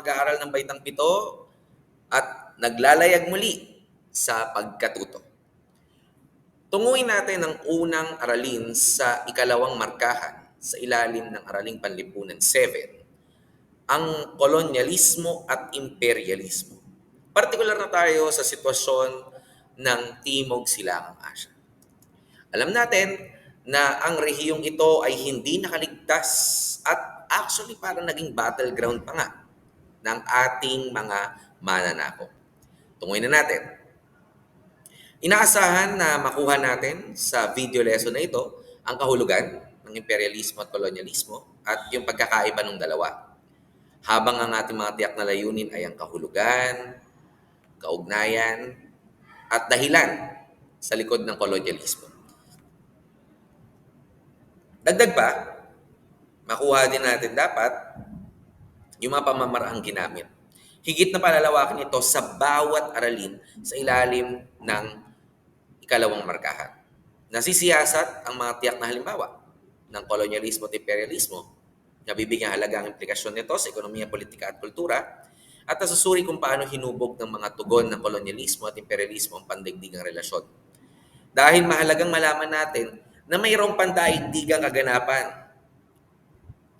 mag-aaral ng Baitang Pito at naglalayag muli sa pagkatuto. Tunguin natin ang unang aralin sa ikalawang markahan sa ilalim ng Araling Panlipunan 7, ang kolonyalismo at imperialismo. Partikular na tayo sa sitwasyon ng Timog Silangang Asya. Alam natin na ang rehiyong ito ay hindi nakaligtas at actually parang naging battleground pa nga ng ating mga mananakop. Tunguin na natin. Inaasahan na makuha natin sa video lesson na ito ang kahulugan ng imperialismo at kolonyalismo at yung pagkakaiba ng dalawa. Habang ang ating mga tiyak na layunin ay ang kahulugan, kaugnayan, at dahilan sa likod ng kolonyalismo. Dagdag pa, makuha din natin dapat yung mga pamamaraang ginamit. Higit na palalawakin ito sa bawat aralin sa ilalim ng ikalawang markahan. Nasisiyasat ang mga tiyak na halimbawa ng kolonyalismo at imperialismo na bibigyan halaga ang implikasyon nito sa ekonomiya, politika at kultura at nasusuri kung paano hinubog ng mga tugon ng kolonyalismo at imperialismo ang pandaigdigang relasyon. Dahil mahalagang malaman natin na mayroong pandaigdigang kaganapan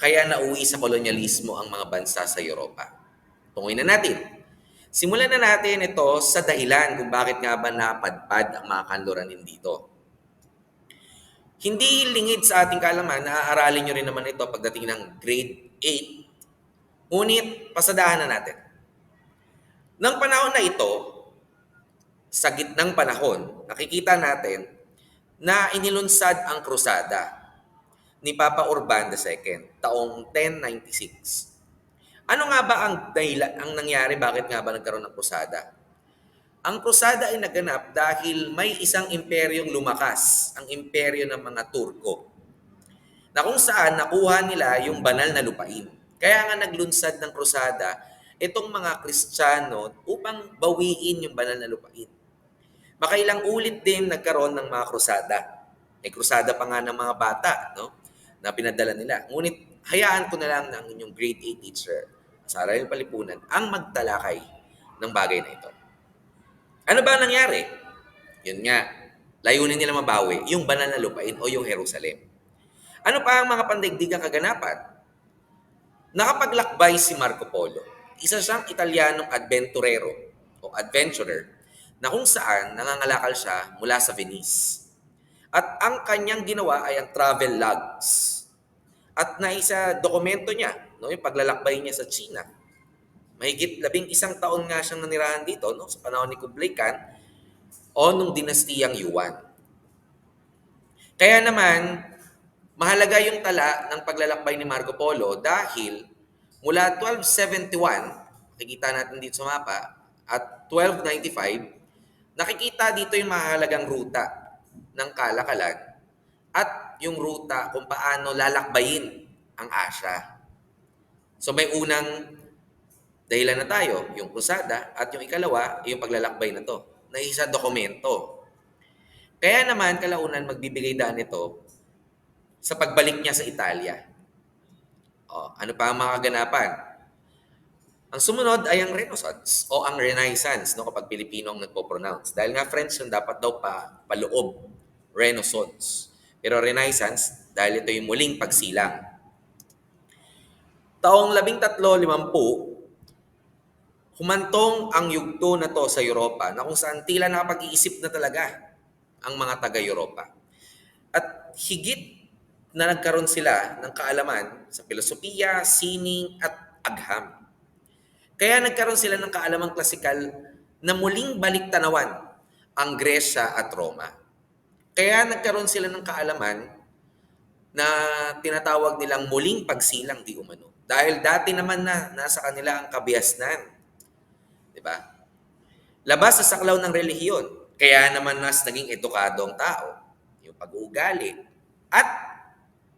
kaya nauwi sa kolonyalismo ang mga bansa sa Europa. Tunguin na natin. Simulan na natin ito sa dahilan kung bakit nga ba napadpad ang mga kanluranin dito. Hindi lingid sa ating kalaman, naaaralin nyo rin naman ito pagdating ng grade 8. Ngunit, pasadahan na natin. Nang panahon na ito, sa gitnang panahon, nakikita natin na inilunsad ang krusada ni Papa Urban II taong 1096 ano nga ba ang dahilan, ang nangyari, bakit nga ba nagkaroon ng krusada? Ang krusada ay naganap dahil may isang imperyong lumakas, ang imperyo ng mga Turko, na kung saan nakuha nila yung banal na lupain. Kaya nga naglunsad ng krusada itong mga Kristiyano upang bawiin yung banal na lupain. Makailang ulit din nagkaroon ng mga krusada. May krusada pa nga ng mga bata, no? Na pinadala nila. Ngunit hayaan ko na lang ng inyong grade 8 teacher sa Arayang Palipunan ang magtalakay ng bagay na ito. Ano ba ang nangyari? Yun nga, layunin nila mabawi yung banal na lupain o yung Jerusalem. Ano pa ang mga pandaigdigang kaganapan? Nakapaglakbay si Marco Polo. Isa siyang Italianong adventurero o adventurer na kung saan nangangalakal siya mula sa Venice. At ang kanyang ginawa ay ang travel logs. At naisa dokumento niya no, yung paglalakbay niya sa China. Mahigit labing isang taon nga siyang nanirahan dito no, sa panahon ni Kublai Khan o nung dinastiyang Yuan. Kaya naman, mahalaga yung tala ng paglalakbay ni Marco Polo dahil mula 1271, nakikita natin dito sa mapa, at 1295, nakikita dito yung mahalagang ruta ng kalakalan at yung ruta kung paano lalakbayin ang Asya. So may unang dahilan na tayo, yung krusada, at yung ikalawa, yung paglalakbay na to, na isa dokumento. Kaya naman, kalaunan, magbibigay daan ito sa pagbalik niya sa Italia. O, ano pa ang mga kaganapan? Ang sumunod ay ang Renaissance o ang Renaissance no, kapag Pilipino ang nagpo-pronounce. Dahil nga French yung dapat daw pa paloob, Renaissance. Pero Renaissance, dahil ito yung muling pagsilang Taong 1350, humantong ang yugto na to sa Europa na kung saan tila nakapag-iisip na talaga ang mga taga-Europa. At higit na nagkaroon sila ng kaalaman sa filosofiya, sining at agham. Kaya nagkaroon sila ng kaalamang klasikal na muling baliktanawan ang Gresya at Roma. Kaya nagkaroon sila ng kaalaman na tinatawag nilang muling pagsilang di umano. Dahil dati naman na nasa kanila ang kabiasnan. Di ba? Labas sa saklaw ng relihiyon. Kaya naman mas naging edukado ang tao. Yung pag-uugali. At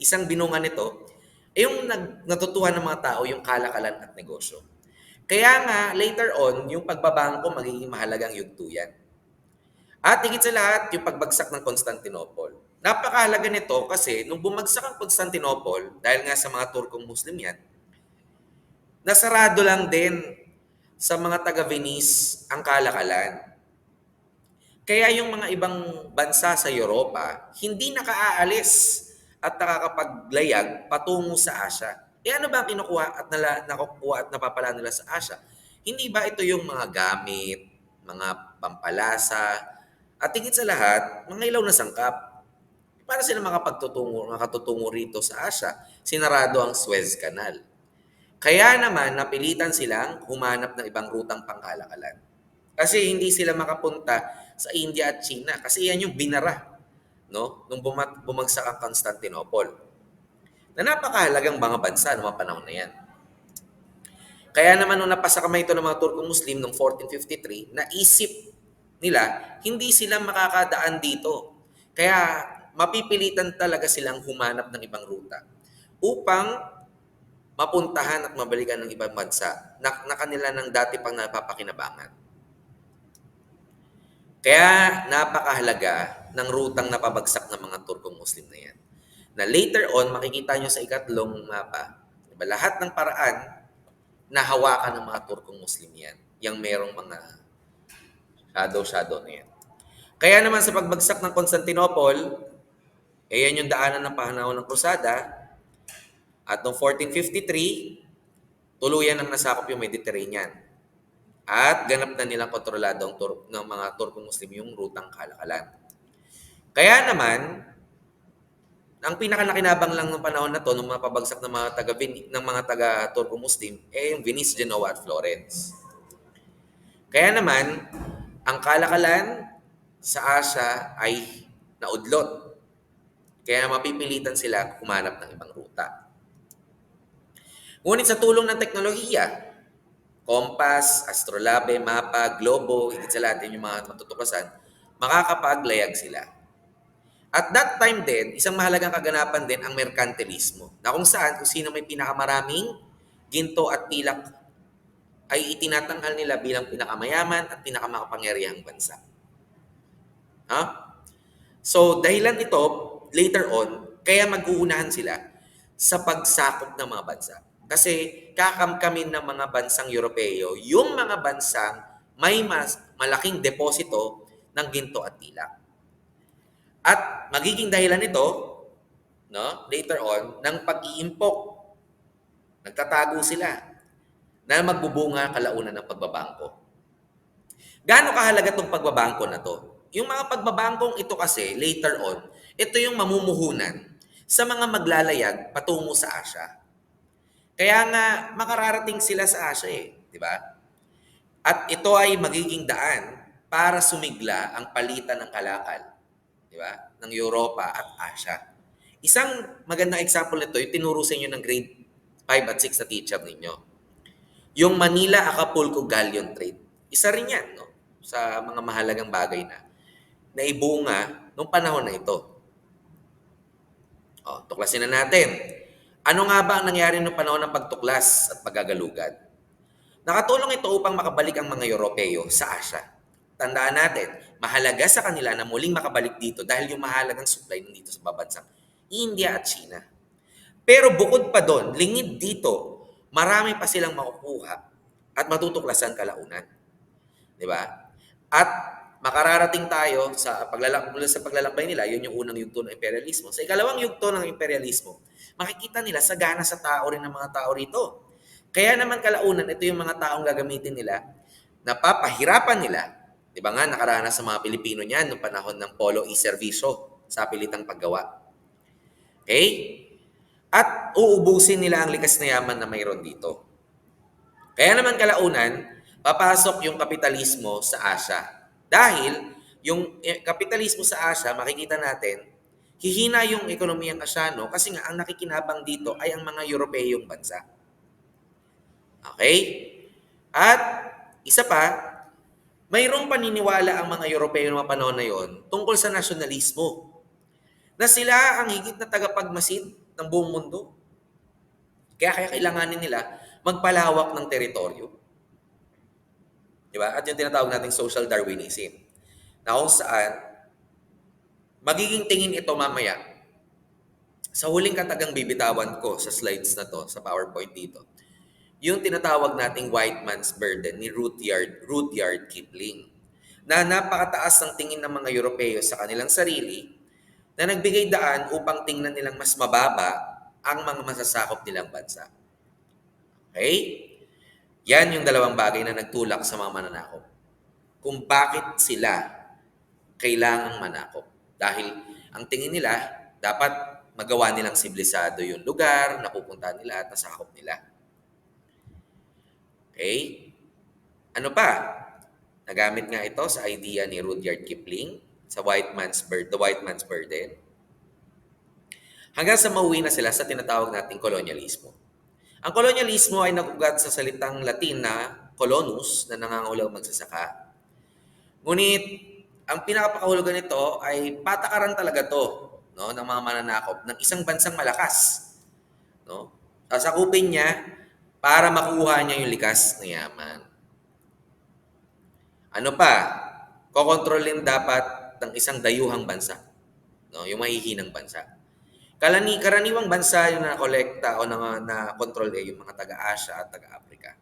isang binungan nito, yung natutuhan ng mga tao yung kalakalan at negosyo. Kaya nga, later on, yung pagbabangko magiging mahalagang yugto yan. At higit sa lahat, yung pagbagsak ng Constantinople. Napakahalaga nito kasi nung bumagsak ang Constantinople, dahil nga sa mga Turkong Muslim yan, nasarado lang din sa mga taga-Venice ang kalakalan. Kaya yung mga ibang bansa sa Europa, hindi nakaalis at nakakapaglayag patungo sa Asia. E ano ba ang kinukuha at nala, nakukuha at napapala nila sa Asia? Hindi ba ito yung mga gamit, mga pampalasa, at higit sa lahat, mga ilaw na sangkap? Para sila makapagtutungo, makatutungo rito sa Asia, sinarado ang Suez Canal. Kaya naman, napilitan silang humanap ng ibang rutang pangkalakalan. Kasi hindi sila makapunta sa India at China. Kasi yan yung binara no? nung bumag- bumagsak ang Constantinople. Na napakahalagang mga bansa noong mga panahon na yan. Kaya naman nung napasa kamay ito ng mga Turko-Muslim noong 1453, naisip nila, hindi sila makakadaan dito. Kaya mapipilitan talaga silang humanap ng ibang ruta upang mapuntahan at mabalikan ng ibang bansa na, na kanila ng dati pang napapakinabangan. Kaya napakahalaga ng rutang napabagsak ng mga Turkong Muslim na yan. Na later on, makikita nyo sa ikatlong mapa, diba, lahat ng paraan na hawakan ng mga Turkong Muslim yan. Yung merong mga shadow-shadow na yan. Kaya naman sa pagbagsak ng Constantinople, eh yan yung daanan ng panahon ng Krusada. At noong 1453, tuluyan ang nasakop yung Mediterranean. At ganap na nilang kontrolado ang Tur- ng mga Turko-Muslim yung rutang kalakalan. Kaya naman, ang pinakanakinabang lang ng panahon na to, ng mga pabagsak ng mga taga ng mga taga Turko-Muslim, eh yung Venice, Genoa at Florence. Kaya naman, ang kalakalan sa Asia ay naudlot. Kaya mapipilitan sila humanap ng ibang ruta. Ngunit sa tulong ng teknolohiya, compass, astrolabe, mapa, globo, higit sa lahat yun yung mga matutukasan, makakapaglayag sila. At that time din, isang mahalagang kaganapan din ang merkantilismo. Na kung saan, kung sino may pinakamaraming ginto at pilak ay itinatanggal nila bilang pinakamayaman at pinakamakapangyarihang bansa. Ha? So, dahilan ito, later on, kaya mag-uunahan sila sa pagsakop ng mga bansa. Kasi kakamkamin ng mga bansang Europeo, yung mga bansang may mas malaking deposito ng ginto at tilak. At magiging dahilan nito, no, later on, ng pag-iimpok. Nagtatago sila na magbubunga kalaunan ng pagbabangko. Gaano kahalaga itong pagbabangko na to? Yung mga pagbabangkong ito kasi, later on, ito yung mamumuhunan sa mga maglalayag patungo sa Asia. Kaya nga, makararating sila sa Asia eh. Di ba? At ito ay magiging daan para sumigla ang palitan ng kalakal. Di ba? Ng Europa at Asia. Isang magandang example nito, yung tinuro sa inyo ng grade 5 at 6 na teacher ninyo. Yung Manila-Acapulco Galleon Trade. Isa rin yan, no? Sa mga mahalagang bagay na naibunga nung panahon na ito. O, tuklasin na natin. Ano nga ba ang nangyari noong panahon ng pagtuklas at paggagalugad? Nakatulong ito upang makabalik ang mga Europeo sa Asia. Tandaan natin, mahalaga sa kanila na muling makabalik dito dahil yung mahalagang supply nandito sa babansang India at China. Pero bukod pa doon, lingid dito, marami pa silang makukuha at matutuklasan kalaunan. Di ba? At makararating tayo sa paglalak sa paglalakbay nila, yun yung unang yugto ng imperialismo. Sa ikalawang yugto ng imperialismo, makikita nila sagana sa tao rin ng mga tao rito. Kaya naman kalaunan, ito yung mga taong gagamitin nila, napapahirapan nila. Di ba nga, nakaranas sa mga Pilipino niyan noong panahon ng polo e-serviso sa pilitang paggawa. Okay? At uubusin nila ang likas na yaman na mayroon dito. Kaya naman kalaunan, papasok yung kapitalismo sa Asia. Dahil yung eh, kapitalismo sa Asia, makikita natin, hihina yung ekonomiyang Asyano kasi nga ang nakikinabang dito ay ang mga Europeyong bansa. Okay? At isa pa, mayroong paniniwala ang mga Europeo ng mga panahon na yon tungkol sa nasyonalismo. Na sila ang higit na tagapagmasid ng buong mundo. Kaya kaya kailanganin nila magpalawak ng teritoryo. Di ba? At yung tinatawag nating social Darwinism. Na kung saan Magiging tingin ito mamaya. Sa huling katagang bibitawan ko sa slides na to, sa PowerPoint dito. yung tinatawag nating white man's burden ni Rudyard, Rudyard Kipling na napakataas ng tingin ng mga Europeo sa kanilang sarili na nagbigay daan upang tingnan nilang mas mababa ang mga masasakop nilang bansa. Okay? Yan yung dalawang bagay na nagtulak sa mga mananakop. Kung bakit sila kailangang manakop. Dahil ang tingin nila, dapat magawa nilang sibilisado yung lugar na pupuntahan nila at nasakop nila. Okay? Ano pa? Nagamit nga ito sa idea ni Rudyard Kipling sa White Man's Bird, The White Man's Burden. Hanggang sa mauwi na sila sa tinatawag nating kolonyalismo. Ang kolonyalismo ay nagugat sa salitang Latin na colonus na nangangahulugang magsasaka. Ngunit ang pinakapakahulugan nito ay patakaran talaga to no, ng mga mananakop ng isang bansang malakas. No? Sasakupin niya para makuha niya yung likas na yaman. Ano pa? Kokontrolin dapat ng isang dayuhang bansa. No? Yung mahihinang bansa. Kalani, karaniwang bansa yung nakolekta o na, na control eh, yung mga taga-Asia at taga-Africa.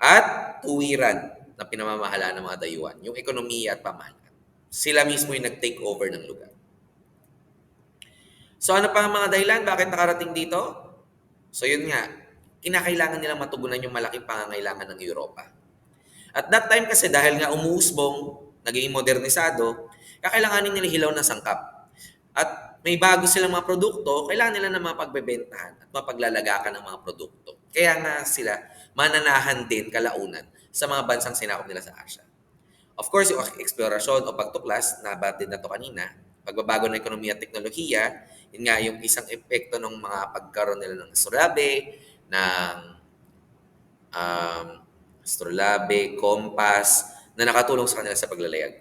At tuwiran na pinamamahala ng mga dayuhan, yung ekonomiya at pamahalaan. Sila mismo yung nag-take over ng lugar. So ano pa ang mga dahilan? Bakit nakarating dito? So yun nga, kinakailangan nilang matugunan yung malaking pangangailangan ng Europa. At that time kasi dahil nga umuusbong, naging modernisado, kakailanganin nila hilaw ng sangkap. At may bago silang mga produkto, kailangan nila na mapagbebentahan at mapaglalagakan ng mga produkto. Kaya nga sila mananahan din kalaunan sa mga bansang sinakop nila sa Asia. Of course, yung eksplorasyon o pagtuklas, nabatid na to kanina, pagbabago ng ekonomiya at teknolohiya, yun nga yung isang epekto ng mga pagkaroon nila ng astrolabe, ng um, astrolabe, kompas, na nakatulong sa kanila sa paglalayag.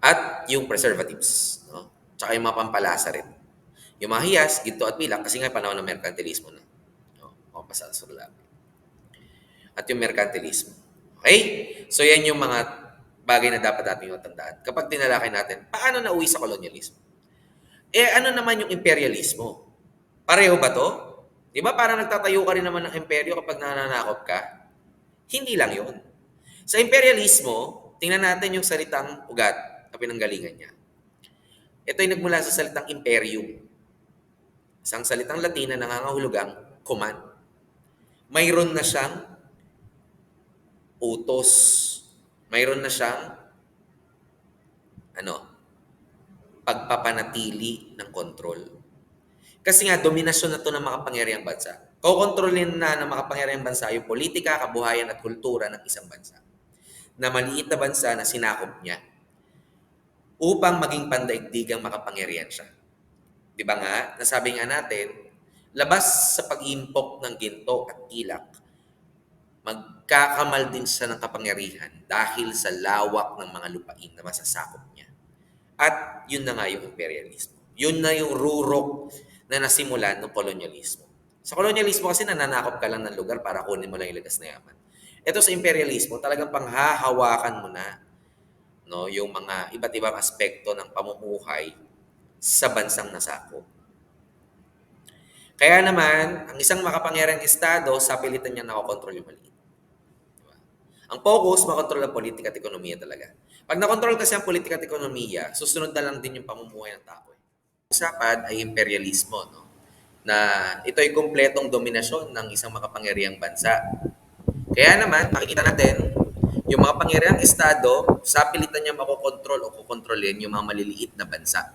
At yung preservatives, no? Tsaka yung mga pampalasa rin. Yung mga hiyas, ginto at pilak, kasi nga panahon ng merkantilismo na. No? At astrolabe. At yung merkantilismo. Okay? So yan yung mga bagay na dapat natin yung tandaan. Kapag tinalakay natin, paano nauwi sa kolonyalismo? Eh ano naman yung imperialismo? Pareho ba to? Di ba parang nagtatayo ka rin naman ng imperyo kapag nananakop ka? Hindi lang yun. Sa imperialismo, tingnan natin yung salitang ugat na pinanggalingan niya. Ito ay nagmula sa salitang imperium. Isang salitang Latin na nangangahulugang command. Mayroon na siyang utos. Mayroon na siyang ano, pagpapanatili ng kontrol. Kasi nga, dominasyon na to ng makapangyarihang bansa. Kokontrolin na ng makapangyarihang bansa yung politika, kabuhayan at kultura ng isang bansa. Na maliit na bansa na sinakop niya upang maging pandaigdigang makapangyarihan siya. Di ba nga, nasabi nga natin, labas sa pag-impok ng ginto at tilak, magkakamal din siya ng kapangyarihan dahil sa lawak ng mga lupain na masasakop niya. At yun na nga yung imperialismo. Yun na yung rurok na nasimulan ng kolonyalismo. Sa kolonyalismo kasi nananakop ka lang ng lugar para kunin mo lang yung ligas na yaman. Ito sa imperialismo, talagang panghahawakan mo na no, yung mga iba't ibang aspekto ng pamumuhay sa bansang nasakop. Kaya naman, ang isang makapangyarang estado, sa pilitan niya nakokontrol yung maliit. Diba? Ang focus, makontrol ang politika at ekonomiya talaga. Pag nakontrol kasi ang politika at ekonomiya, susunod na lang din yung pamumuhay ng tao. Usapan ay imperialismo, no? na ito ay kumpletong dominasyon ng isang makapangyarihang bansa. Kaya naman, makikita natin, yung mga pangyarihang estado, sa pilitan niya makokontrol o kukontrolin yung mga maliliit na bansa.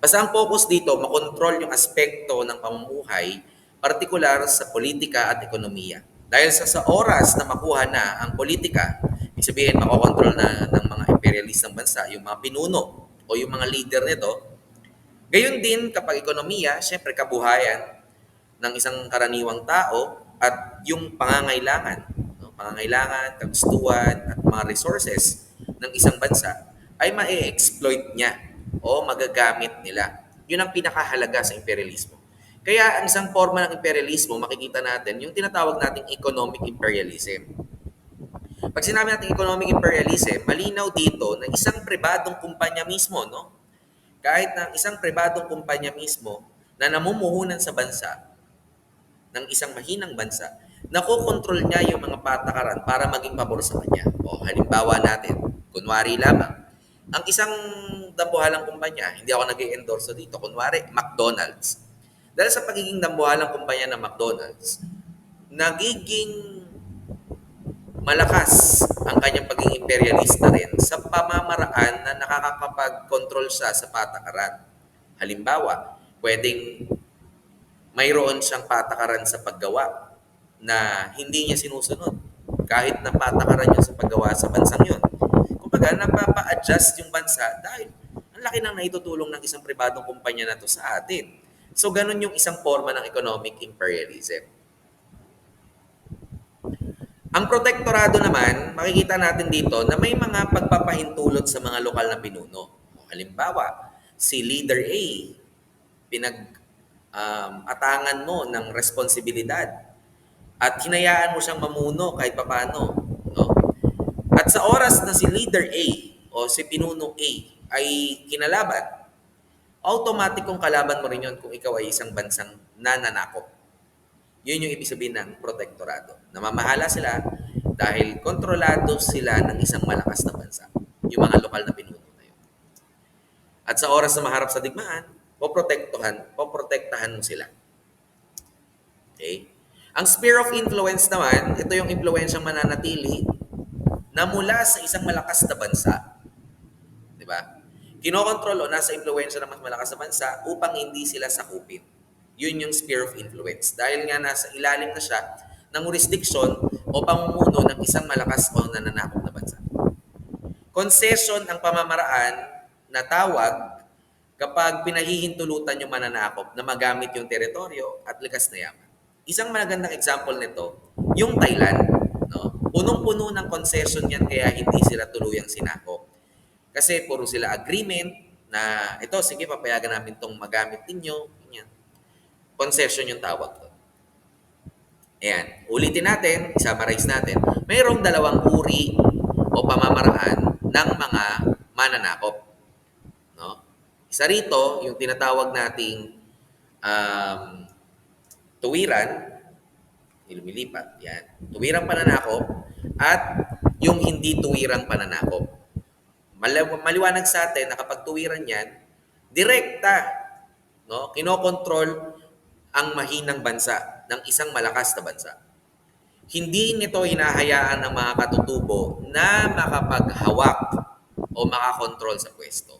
Basta ang focus dito, makontrol yung aspekto ng pamumuhay, partikular sa politika at ekonomiya. Dahil sa, sa oras na makuha na ang politika, ibig sabihin makokontrol na ng mga imperialistang bansa, yung mga pinuno o yung mga leader nito, gayon din kapag ekonomiya, syempre kabuhayan ng isang karaniwang tao at yung pangangailangan? Pangangailangan, kagustuhan at mga resources ng isang bansa ay ma-exploit niya o magagamit nila. Yun ang pinakahalaga sa imperialismo. Kaya ang isang forma ng imperialismo, makikita natin, yung tinatawag nating economic imperialism. Pag sinabi natin economic imperialism, malinaw dito na isang pribadong kumpanya mismo, no? Kahit na isang pribadong kumpanya mismo na namumuhunan sa bansa, ng isang mahinang bansa, nakokontrol niya yung mga patakaran para maging pabor sa kanya. O halimbawa natin, kunwari lamang, ang isang dambuhalang kumpanya, hindi ako nag endorso dito, kunwari, McDonald's. Dahil sa pagiging dambuhalang kumpanya ng McDonald's, nagiging malakas ang kanyang pagiging imperialista rin sa pamamaraan na nakakapag-control siya sa patakaran. Halimbawa, pwedeng mayroon siyang patakaran sa paggawa na hindi niya sinusunod kahit na patakaran niya sa paggawa sa bansang yun. Kumbaga, napapa-adjust yung bansa dahil ang laki nang naitutulong ng isang pribadong kumpanya na to sa atin. So, ganun yung isang forma ng economic imperialism. Ang protektorado naman, makikita natin dito na may mga pagpapahintulot sa mga lokal na pinuno. Halimbawa, si Leader A, pinag um, atangan mo ng responsibilidad at hinayaan mo siyang mamuno kahit papano. No? At sa oras na si Leader A o si Pinuno A ay kinalaban, automatic kung kalaban mo rin yun kung ikaw ay isang bansang nananakop. Yun yung ibig sabihin ng protektorado. Namamahala sila dahil kontrolado sila ng isang malakas na bansa. Yung mga lokal na pinuno na yun. At sa oras na maharap sa digmaan, poprotektahan, poprotektahan mo sila. Okay? Ang sphere of influence naman, ito yung impluensyang mananatili na mula sa isang malakas na bansa. Di ba? Kinokontrol o nasa impluensya ng mas malakas na bansa upang hindi sila sakupin. Yun yung sphere of influence. Dahil nga nasa ilalim na siya ng jurisdiction o pamumuno ng isang malakas o nananakop na bansa. Concession ang pamamaraan na tawag kapag pinahihintulutan yung mananakop na magamit yung teritoryo at likas na yaman. Isang magandang example nito, yung Thailand, no? punong-puno ng concession yan kaya hindi sila tuluyang sinakop. Kasi puro sila agreement na ito, sige, papayagan namin itong magamit ninyo, concession yung tawag doon. Ayan. Ulitin natin, summarize natin. Mayroong dalawang uri o pamamaraan ng mga mananakop. No? Isa rito, yung tinatawag nating um, tuwiran, lumilipat, yan. Tuwirang pananakop at yung hindi tuwirang pananakop. Maliwanag sa atin na kapag tuwiran yan, direkta, no? kinokontrol ang mahinang bansa ng isang malakas na bansa. Hindi nito hinahayaan ng mga katutubo na makapaghawak o makakontrol sa pwesto.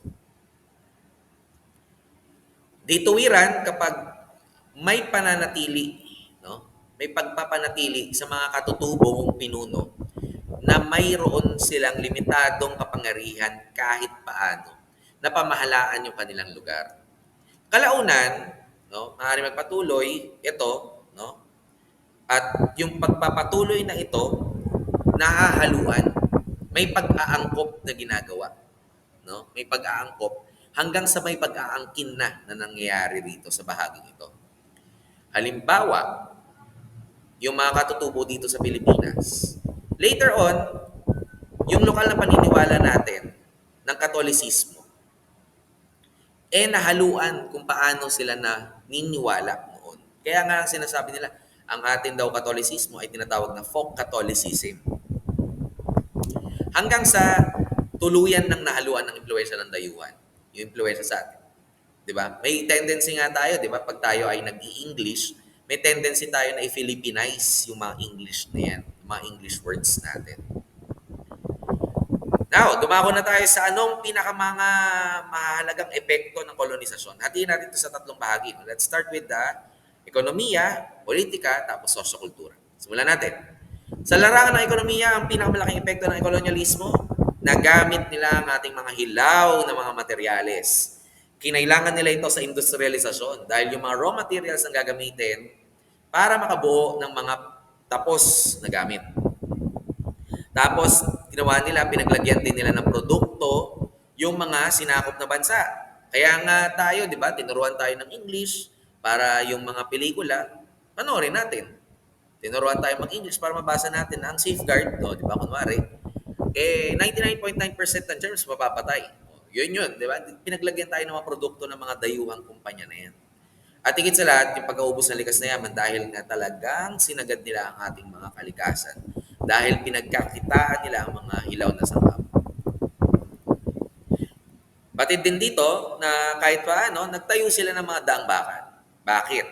Dituwiran kapag may pananatili, no? may pagpapanatili sa mga katutubong pinuno na mayroon silang limitadong kapangyarihan kahit paano na pamahalaan yung kanilang lugar. Kalaunan, no? Maaari magpatuloy ito, no? At yung pagpapatuloy na ito nahahaluan, may pag-aangkop na ginagawa, no? May pag-aangkop hanggang sa may pag-aangkin na na nangyayari dito sa bahaging ito. Halimbawa, yung mga katutubo dito sa Pilipinas. Later on, yung lokal na paniniwala natin ng Katolisismo, eh nahaluan kung paano sila na niniwala noon. Kaya nga ang sinasabi nila, ang atin daw Katolisismo ay tinatawag na folk Catholicism. Hanggang sa tuluyan ng nahaluan ng impluensya ng dayuhan, yung impluensya sa atin. 'Di ba? May tendency nga tayo, 'di ba? Pag tayo ay nag-i-English, may tendency tayo na i-Philippinize yung mga English na yan, yung mga English words natin. Now, dumako na tayo sa anong pinakamanga mahalagang epekto ng kolonisasyon. Hatiin natin ito sa tatlong bahagi. Let's start with the ekonomiya, politika, tapos sosyokultura. Simulan natin. Sa larangan ng ekonomiya, ang pinakamalaking epekto ng kolonyalismo, nagamit nila ang ating mga hilaw na mga materyales. Kinailangan nila ito sa industrialisasyon dahil yung mga raw materials ang gagamitin para makabuo ng mga tapos na gamit. Tapos, ginawa nila, pinaglagyan din nila ng produkto yung mga sinakop na bansa. Kaya nga tayo, di ba, tinuruan tayo ng English para yung mga pelikula, panoorin natin. Tinuruan tayo mag-English para mabasa natin ang safeguard, no, di ba, kunwari, eh, 99.9% ng germs mapapatay. Yun yun, di ba? Pinaglagyan tayo ng mga produkto ng mga dayuhang kumpanya na yan. At higit sa lahat, yung pag-aubos ng likas na yaman dahil nga talagang sinagad nila ang ating mga kalikasan. Dahil pinagkakitaan nila ang mga hilaw na sangkap. Batid din dito na kahit paano, nagtayo sila ng mga daang bakal. Bakit?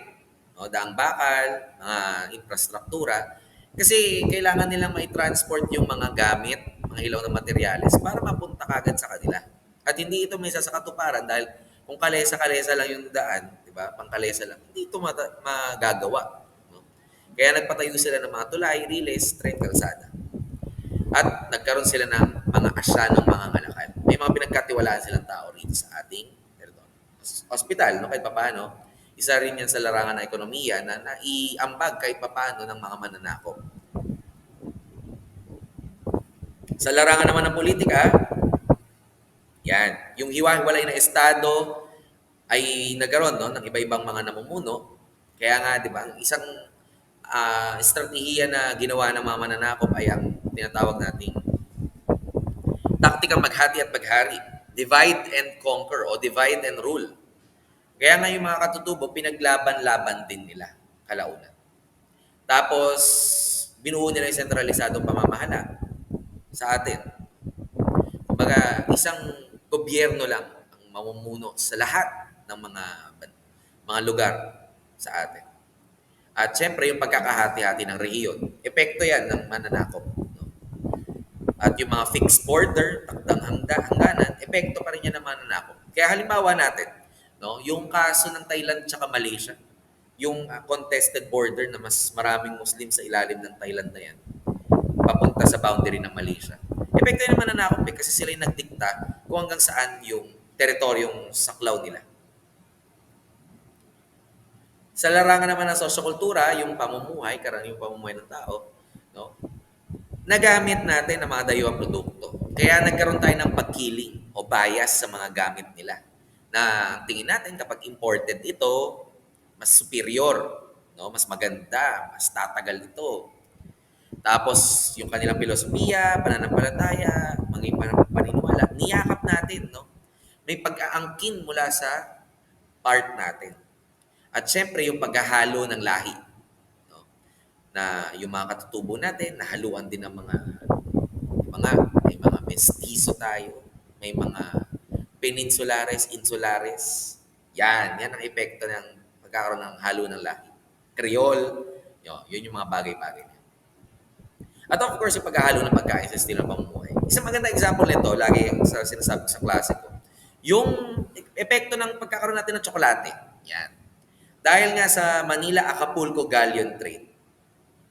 No, daang bakal, mga infrastruktura. Kasi kailangan nilang mai-transport yung mga gamit, mga hilaw na materyales para mapunta kagad sa kanila. At hindi ito may sa katuparan dahil kung kalesa-kalesa lang yung daan, di ba? Pangkalesa lang, hindi ito mata- magagawa. No? Kaya nagpatayo sila ng mga tulay, relays, train, kalsada. At nagkaroon sila ng mga asya ng mga ngalakal. May mga pinagkatiwalaan silang tao rito sa ating perdón, hospital, no? kahit papaano. Isa rin yan sa larangan ng ekonomiya na naiambag kahit papaano ng mga mananakop. Sa larangan naman ng politika, yan, yung hiwa-hiwalay na estado ay nagkaroon no, ng iba-ibang mga namumuno. Kaya nga, di ba, ang isang ah, estratehiya na ginawa ng mga mananakop ay ang tinatawag nating taktikang maghati at maghari. Divide and conquer o divide and rule. Kaya nga yung mga katutubo, pinaglaban-laban din nila kalaunan. Tapos, binuo nila yung sentralisadong pamamahala sa atin. Kumbaga, isang gobyerno lang ang mamumuno sa lahat ng mga mga lugar sa atin. At syempre, yung pagkakahati-hati ng rehiyon, epekto yan ng mananakop. No? At yung mga fixed border, takdang hangga, hangganan, epekto pa rin yan ng mananakop. Kaya halimbawa natin, no, yung kaso ng Thailand at Malaysia, yung ah, contested border na mas maraming Muslim sa ilalim ng Thailand na yan, papunta sa boundary ng Malaysia. Epekto yun ng mananakop eh, kasi sila yung nagdikta kung hanggang saan yung teritoryong saklaw nila. Sa larangan naman ng sosyokultura, yung pamumuhay, karaniwang pamumuhay ng tao, no? nagamit natin ang mga dayuhang produkto. Kaya nagkaroon tayo ng pagkiling o bias sa mga gamit nila. Na tingin natin kapag imported ito, mas superior, no? mas maganda, mas tatagal ito. Tapos yung kanilang filosofiya, pananampalataya, mga pan- paniniwala, niyakap natin, no? May pag-aangkin mula sa part natin. At syempre yung paghahalo ng lahi, no? Na yung mga katutubo natin, nahaluan din ng mga mga may mga mestizo tayo, may mga peninsulares, insulares. Yan, yan ang epekto ng pagkakaroon ng halo ng lahi. Creole, yun, yun yung mga bagay-bagay. At of course, yung paghahalo ng pagkain sa estilo ng pamumuhay. Isang maganda example nito, lagi sa sinasabi sa klase ko, yung epekto ng pagkakaroon natin ng tsokolate. Yan. Dahil nga sa Manila Acapulco Galleon Trade,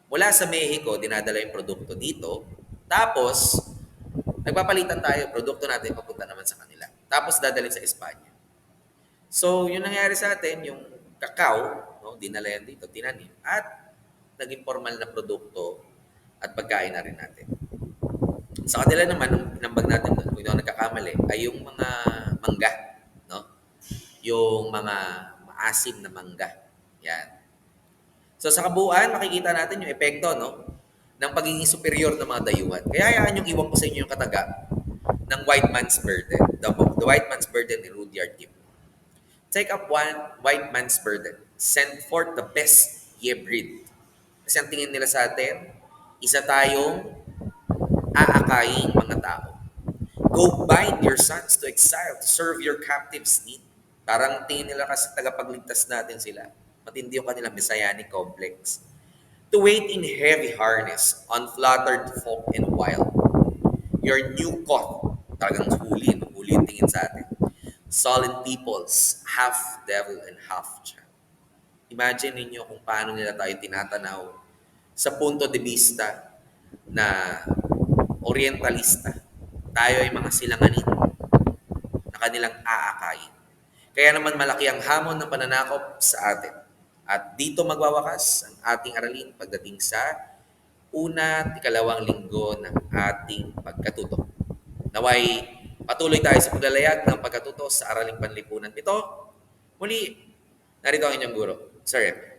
mula sa Mexico, dinadala yung produkto dito, tapos, nagpapalitan tayo, produkto natin papunta naman sa kanila. Tapos, dadalhin sa Espanya. So, yun nangyari sa atin, yung kakao, no, dinala yan dito, tinanim, at naging formal na produkto at pagkain na rin natin. Sa kanila naman, nung pinambag natin doon, kung hindi nagkakamali, ay yung mga mangga, no? Yung mga maasim na mangga. Yan. So sa kabuuan, makikita natin yung epekto, no? ng pagiging superior ng mga dayuhan. Kaya hayaan yung iwan ko sa inyo yung kataga ng White Man's Burden. The, the White Man's Burden ni Rudyard Kipling. Take up one white man's burden. Send forth the best ye breed. Kasi ang tingin nila sa atin, isa tayong aakaing mga tao. Go bind your sons to exile to serve your captives need. Parang tingin nila kasi tagapagligtas natin sila. Matindi yung kanilang messianic complex. To wait in heavy harness, unflattered folk and wild. Your new court, talagang huli, huli tingin sa atin. Solid peoples, half devil and half child. Imagine ninyo kung paano nila tayo tinatanaw sa punto de vista na orientalista. Tayo ay mga silanganin na kanilang aakayin. Kaya naman malaki ang hamon ng pananakop sa atin. At dito magwawakas ang ating aralin pagdating sa una at ikalawang linggo ng ating pagkatuto. Naway patuloy tayo sa paglalayag ng pagkatuto sa Araling Panlipunan. Ito, muli, narito ang inyong guro, Sir Em.